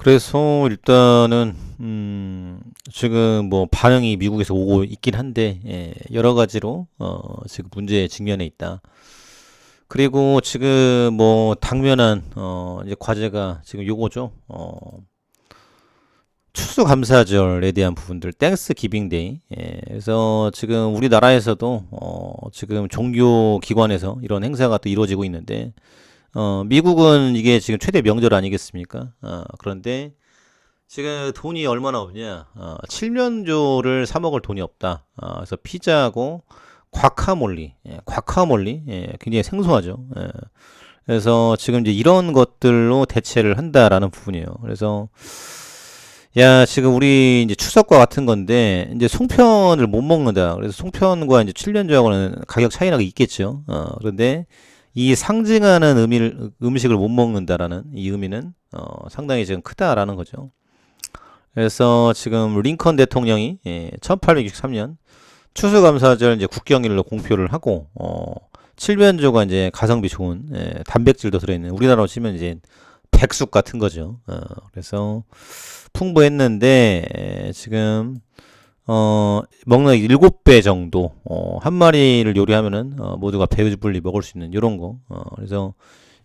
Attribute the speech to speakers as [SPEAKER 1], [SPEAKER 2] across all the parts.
[SPEAKER 1] 그래서 일단은 음 지금 뭐 반응이 미국에서 오고 있긴 한데 예, 여러 가지로 어 지금 문제에 직면해 있다. 그리고 지금 뭐 당면한 어 이제 과제가 지금 요거죠. 어 추수감사절에 대한 부분들, 땡스 기빙데이. 예, 그래서 지금 우리나라에서도 어 지금 종교 기관에서 이런 행사가 또 이루어지고 있는데 어 미국은 이게 지금 최대 명절 아니겠습니까? 어 그런데 지금 돈이 얼마나 없냐? 어 7면조를 사 먹을 돈이 없다. 어 그래서 피자하고 과카몰리, 예, 과카몰리, 예, 굉장히 생소하죠. 예. 그래서 지금 이제 이런 것들로 대체를 한다라는 부분이에요. 그래서 야, 지금 우리 이제 추석과 같은 건데 이제 송편을 못 먹는다. 그래서 송편과 이제 7년조하고는 가격 차이가 있겠죠. 어, 그런데 이 상징하는 의미를 음식을 못 먹는다라는 이 의미는 어, 상당히 지금 크다라는 거죠. 그래서 지금 링컨 대통령이 예, 1863년 추수감사절 이제 국경일로 공표를 하고 어, 칠면조가 이제 가성비 좋은 예, 단백질도 들어있는 우리나라로 치면 이제 백숙 같은 거죠. 어, 그래서 풍부했는데 에, 지금 어, 먹는 일곱 배 정도 어, 한 마리를 요리하면은 어, 모두가 배불리 먹을 수 있는 이런 거. 어, 그래서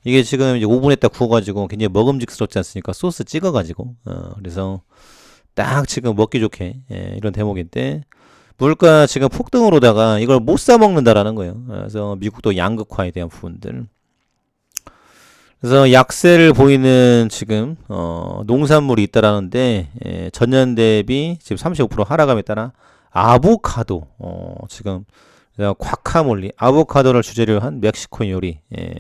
[SPEAKER 1] 이게 지금 이제 오븐에다 구워가지고 굉장히 먹음직스럽지 않습니까? 소스 찍어가지고. 어, 그래서 딱 지금 먹기 좋게 예, 이런 대목인데 물가 지금 폭등으로다가 이걸 못 사 먹는다라는 거예요. 그래서 미국도 양극화에 대한 부분들. 그래서 약세를 보이는 지금 어, 농산물이 있다라는데 예, 전년 대비 지금 35% 하락함에 따라 아보카도 어, 지금 과카몰리 아보카도를 주재료 한 멕시코 요리 예,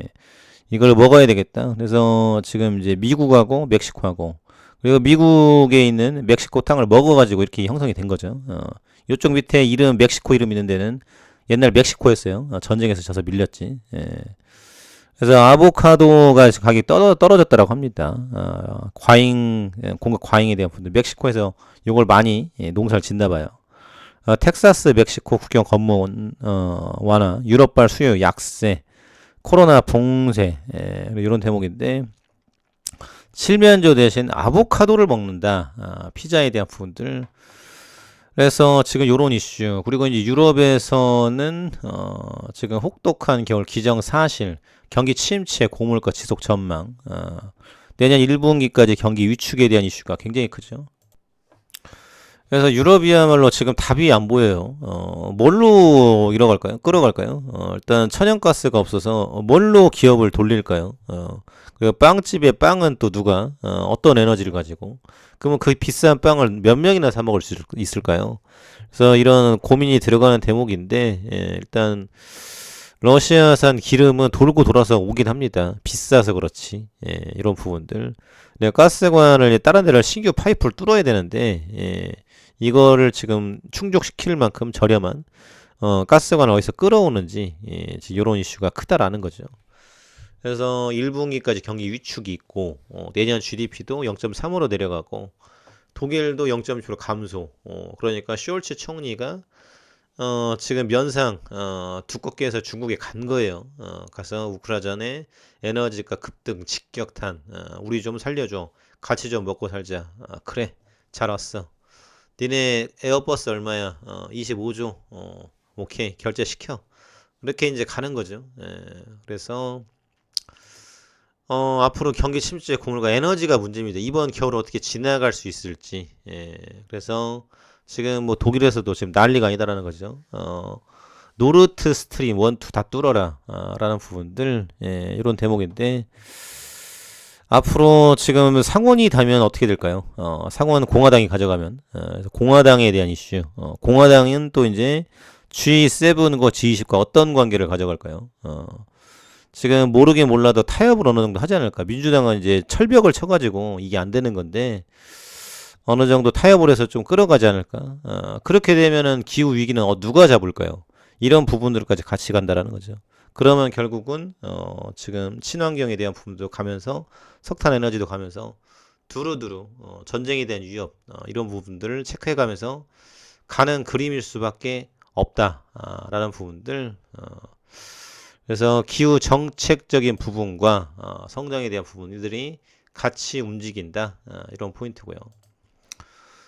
[SPEAKER 1] 이걸 먹어야 되겠다. 그래서 지금 이제 미국하고 멕시코하고 그리고 미국에 있는 멕시코 땅을 먹어가지고 이렇게 형성이 된 거죠. 어, 이쪽 밑에 이름 멕시코 이름 있는 데는 옛날 멕시코였어요. 어, 전쟁에서 져서 밀렸지. 예. 그래서 아보카도가 가격이 떨어, 떨어졌다라고 합니다. 어, 과잉, 예, 공급 과잉에 대한 분들, 멕시코에서 이걸 많이 예, 농사를 짓나 봐요. 어, 텍사스, 멕시코 국경 검문 어, 완화, 유럽발 수요 약세, 코로나 봉쇄 예, 이런 대목인데 칠면조 대신 아보카도를 먹는다. 아, 피자에 대한 부분들. 그래서 지금 요런 이슈 그리고 이제 유럽에서는 어, 지금 혹독한 겨울 기정 사실 경기 침체 고물가 지속 전망 어, 내년 1분기까지 경기 위축에 대한 이슈가 굉장히 크죠. 그래서 유럽이야말로 지금 답이 안 보여요. 어, 뭘로 이뤄갈까요? 끌어갈까요? 어, 일단 천연가스가 없어서 뭘로 기업을 돌릴까요? 어, 그리고 빵집의 빵은 또 누가 어, 떤 에너지를 가지고 그러면 그 비싼 빵을 몇 명이나 사 먹을 수 있을까요? 그래서 이런 고민이 들어가는 대목인데 예, 일단 러시아산 기름은 돌고 돌아서 오긴 합니다. 비싸서 그렇지. 예, 이런 부분들. 내가 가스관을 다른 데를 신규 파이프를 뚫어야 되는데 예, 이거를 지금 충족시킬 만큼 저렴한 어, 가스관을 어디서 끌어오는지 예, 이런 이슈가 크다라는 거죠. 그래서 1분기까지 경기 위축이 있고 어, 내년 GDP도 0.3으로 내려가고 독일도 0.6% 감소. 어, 그러니까 쇼얼츠 총리가 어, 지금 면상 어, 두껍게 해서 중국에 간 거예요. 어, 가서 우크라이나에 에너지가 급등, 직격탄. 어, 우리 좀 살려줘. 같이 좀 먹고 살자. 어, 그래, 잘 왔어. 니네 에어버스 얼마야? 어, 25조. 어, 오케이, 결제시켜. 이렇게 이제 가는 거죠. 예, 그래서 어, 앞으로 경기 침체 고물가 에너지가 문제입니다. 이번 겨울 어떻게 지나갈 수 있을지. 예, 그래서 지금 뭐 독일에서도 지금 난리가 아니다라는 거죠. 어, 노르트 스트림 1, 2다 뚫어라. 어, 라는 부분들, 예, 이런 대목인데, 앞으로 지금 상원이 다면 어떻게 될까요? 어, 상원 공화당이 가져가면, 어, 공화당에 대한 이슈. 어, 공화당은 또 이제 G7과 G20과 어떤 관계를 가져갈까요? 어, 지금 모르게 몰라도 타협을 어느 정도 하지 않을까. 민주당은 이제 철벽을 쳐가지고 이게 안 되는 건데 어느 정도 타협을 해서 좀 끌어가지 않을까. 어, 그렇게 되면은 기후 위기는 어, 누가 잡을까요? 이런 부분들까지 같이 간다라는 거죠. 그러면 결국은 어, 지금 친환경에 대한 부분도 가면서 석탄 에너지도 가면서 두루두루 어, 전쟁에 대한 위협 어, 이런 부분들을 체크해가면서 가는 그림일 수밖에 없다라는 부분들. 어, 그래서 기후 정책적인 부분과 어, 성장에 대한 부분들이 같이 움직인다. 아, 이런 포인트고요.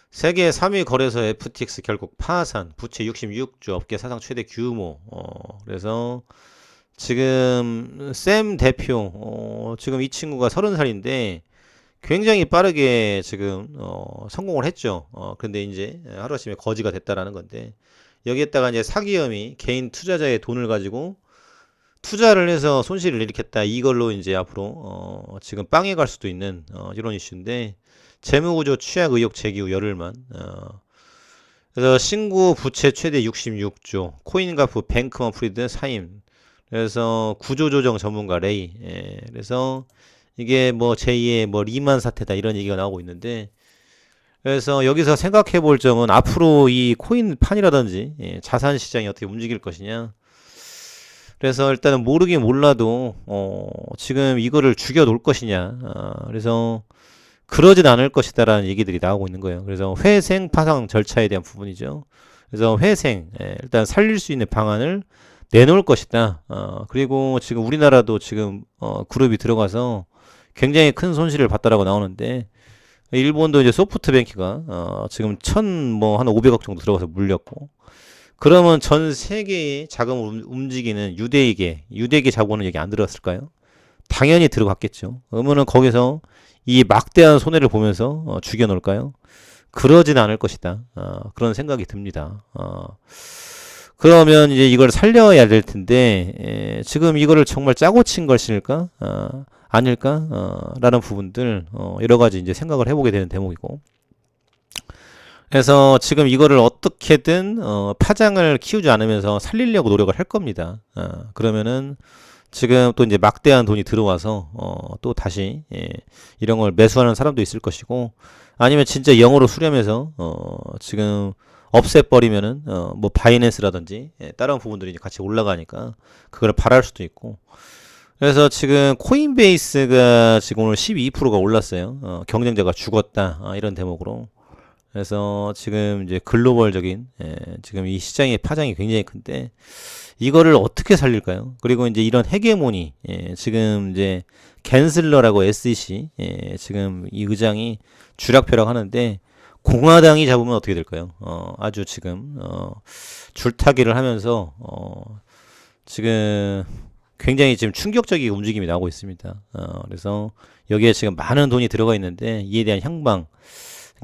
[SPEAKER 1] 세계 3위 거래소 FTX 결국 파산, 부채 66조, 업계 사상 최대 규모. 어, 그래서 지금 샘 대표, 어, 지금 이 친구가 30살인데 굉장히 빠르게 지금 어, 성공을 했죠. 어, 근데 이제 하루아침에 거지가 됐다라는 건데 여기에다가 이제 사기 혐의, 개인 투자자의 돈을 가지고 투자를 해서 손실을 일으켰다. 이걸로 이제 앞으로 어, 지금 빵에 갈 수도 있는 어, 이런 이슈인데 재무구조 취약 의혹 제기 후 열흘만. 어, 그래서 신고 부채 최대 66조, 코인가프 뱅크먼 프리드 사임. 그래서 구조조정 전문가 레이. 예, 그래서 이게 뭐 제2의 뭐 리만 사태다 이런 얘기가 나오고 있는데 그래서 여기서 생각해 볼 점은 앞으로 이 코인 판이라든지 예, 자산 시장이 어떻게 움직일 것이냐. 그래서 일단은 모르긴 몰라도 어, 지금 이거를 죽여 놓을 것이냐. 어, 그래서 그러진 않을 것이다라는 얘기들이 나오고 있는 거예요. 그래서 회생 파상 절차에 대한 부분이죠. 그래서 회생 예, 일단 살릴 수 있는 방안을 내놓을 것이다. 어, 그리고 지금 우리나라도 지금 어, 그룹이 들어가서 굉장히 큰 손실을 봤다라고 나오는데 일본도 이제 소프트뱅크가 어, 지금 천 뭐 한 500억 정도 들어가서 물렸고 그러면 전 세계의 자금을 움- 움직이는 유대에게 유대에게 자본은 여기 안 들어갔을까요? 당연히 들어갔겠죠. 그러면은 거기서 이 막대한 손해를 보면서 어, 죽여놓을까요? 그러진 않을 것이다. 어, 그런 생각이 듭니다. 어, 그러면 이제 이걸 살려야 될 텐데 에, 지금 이거를 정말 짜고 친 것일까? 어, 아닐까? 어, 라는 부분들 어, 여러 가지 이제 생각을 해보게 되는 대목이고. 그래서 지금 이거를 어떻게든 어, 파장을 키우지 않으면서 살리려고 노력을 할 겁니다. 어, 그러면은 지금 또 이제 막대한 돈이 들어와서 어, 또 다시 예, 이런 걸 매수하는 사람도 있을 것이고 아니면 진짜 영어로 수렴해서 어, 지금 없애버리면은 어, 뭐 바이낸스라든지 예, 다른 부분들이 이제 같이 올라가니까 그걸 바랄 수도 있고 그래서 지금 코인베이스가 지금 오늘 12%가 올랐어요. 어, 경쟁자가 죽었다 아, 이런 대목으로 그래서 지금 이제 글로벌적인 예, 지금 이 시장의 파장이 굉장히 큰데 이거를 어떻게 살릴까요? 그리고 이제 이런 헤게모니 예, 지금 이제 겐슬러라고 SEC 예, 지금 이 의장이 주락펴락 하는데 공화당이 잡으면 어떻게 될까요? 어, 아주 지금 어, 줄타기를 하면서 어, 지금 굉장히 지금 충격적인 움직임이 나오고 있습니다. 어, 그래서 여기에 지금 많은 돈이 들어가 있는데 이에 대한 향방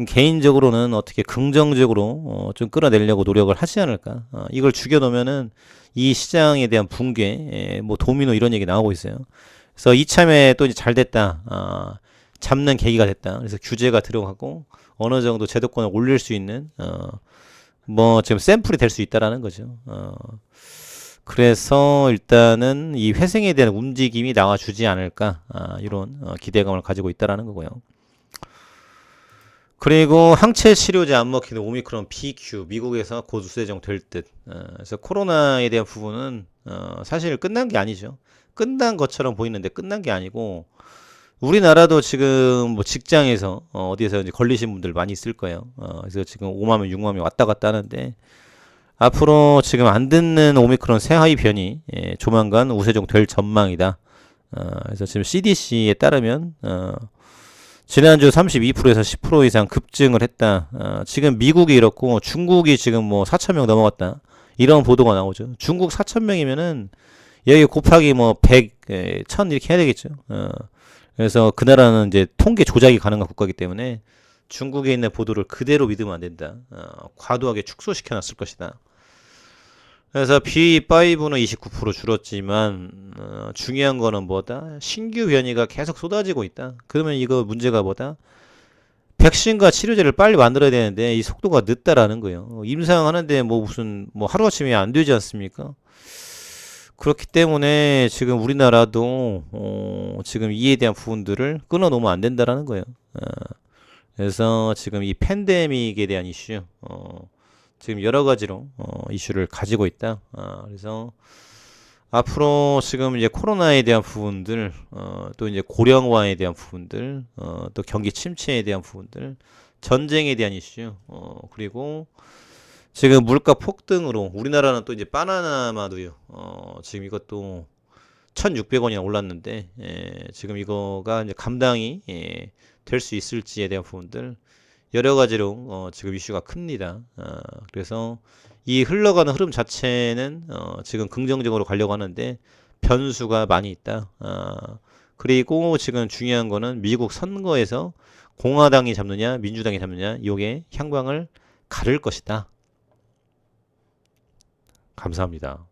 [SPEAKER 1] 개인적으로는 어떻게 긍정적으로 어, 좀 끌어내려고 노력을 하지 않을까. 어, 이걸 죽여놓으면은 이 시장에 대한 붕괴, 예, 뭐 도미노 이런 얘기 나오고 있어요. 그래서 이참에 또 이제 잘 됐다. 아, 잡는 계기가 됐다. 그래서 규제가 들어가고 어느 정도 제도권을 올릴 수 있는 어, 뭐 지금 샘플이 될 수 있다라는 거죠. 어, 그래서 일단은 이 회생에 대한 움직임이 나와주지 않을까 아, 이런 어, 기대감을 가지고 있다라는 거고요. 그리고 항체 치료제 안 먹히는 오미크론 BQ 미국에서 곧 우세정 될 듯. 어, 그래서 코로나에 대한 부분은 어, 사실 끝난 게 아니죠. 끝난 것처럼 보이는데 끝난 게 아니고 우리나라도 지금 뭐 직장에서 어, 어디에서 이제 걸리신 분들 많이 있을 거예요. 어, 그래서 지금 5만 명, 6만 명 왔다 갔다 하는데 앞으로 지금 안 듣는 오미크론 새하위 변이 예, 조만간 우세종 될 전망이다. 어, 그래서 지금 CDC에 따르면 어, 지난주 32%에서 10% 이상 급증을 했다. 어, 지금 미국이 이렇고 중국이 지금 뭐 4천 명 넘어갔다. 이런 보도가 나오죠. 중국 4천 명이면은 여기 곱하기 뭐 100, 에, 1000 이렇게 해야 되겠죠. 어, 그래서 그 나라는 이제 통계 조작이 가능한 국가이기 때문에 중국에 있는 보도를 그대로 믿으면 안 된다. 어, 과도하게 축소시켜 놨을 것이다. 그래서 B5는 29% 줄었지만 어, 중요한 거는 뭐다? 신규 변이가 계속 쏟아지고 있다. 그러면 이거 문제가 뭐다? 백신과 치료제를 빨리 만들어야 되는데 이 속도가 늦다라는 거예요. 어, 임상하는데 뭐 무슨 뭐 하루아침에 안 되지 않습니까? 그렇기 때문에 지금 우리나라도 어, 지금 이에 대한 부분들을 끊어 놓으면 안 된다라는 거예요. 어, 그래서 지금 이 팬데믹에 대한 이슈, 어, 지금 여러 가지로 어, 이슈를 가지고 있다. 아, 그래서 앞으로 지금 이제 코로나에 대한 부분들, 어, 또 이제 고령화에 대한 부분들, 어, 또 경기 침체에 대한 부분들, 전쟁에 대한 이슈, 어, 그리고 지금 물가 폭등으로 우리나라는 또 이제 바나나마도요. 어, 지금 이것도 1,600원이나 올랐는데 예, 지금 이거가 이제 감당이 예, 될수 있을지에 대한 부분들 여러 가지로 어, 지금 이슈가 큽니다. 어, 그래서 이 흘러가는 흐름 자체는 어, 지금 긍정적으로 가려고 하는데 변수가 많이 있다. 어, 그리고 지금 중요한 거는 미국 선거에서 공화당이 잡느냐 민주당이 잡느냐 이게 향방을 가를 것이다. 감사합니다.